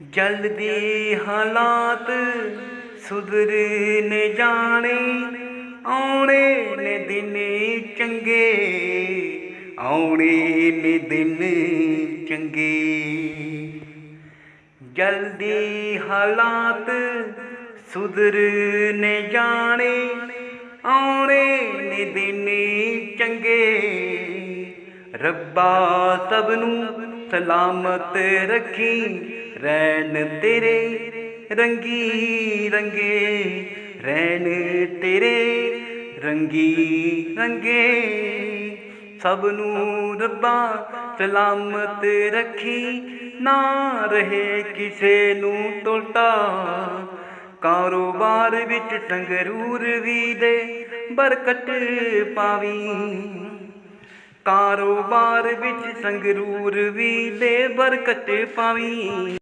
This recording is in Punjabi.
ਜਲਦੀ ਹਾਲਾਤ ਸੁਧਰ ਜਾਣੇ, ਆਉਣੇ ਨੇ ਦਿਨ ਚੰਗੇ, ਆਉਣੇ ਨੇ ਦਿਨ ਚੰਗੇ। ਜਲਦੀ ਹਾਲਾਤ ਸੁਧਰ ਜਾਣੇ, ਆਉਣੇ ਨੇ ਦਿਨ ਚੰਗੇ। ਰੱਬਾ ਸਭ ਨੂੰ ਸਲਾਮਤ ਰੱਖੀ ਰਹਿਣ ਤੇਰੇ ਰੰਗੀ ਰੰਗੇ, ਰਹਿਣ ਤੇਰੇ ਰੰਗੀ ਰੰਗੇ। ਸਭ ਨੂੰ ਰੱਬਾ ਸਲਾਮਤ ਰੱਖੀ, ਨਾ ਰਹੇ ਕਿਸੇ ਨੂੰ ਟੋਟਾ ਕਾਰੋਬਾਰ ਵਿੱਚ ਸੰਗਰੂਰ ਵੀ ਦੇ ਬਰਕਤ ਪਾਵੀ। ਕਾਰੋਬਾਰ ਵਿੱਚ ਸੰਗਰੂਰ ਵੀ ਦੇ ਬਰਕਤ ਪਾਵੀ।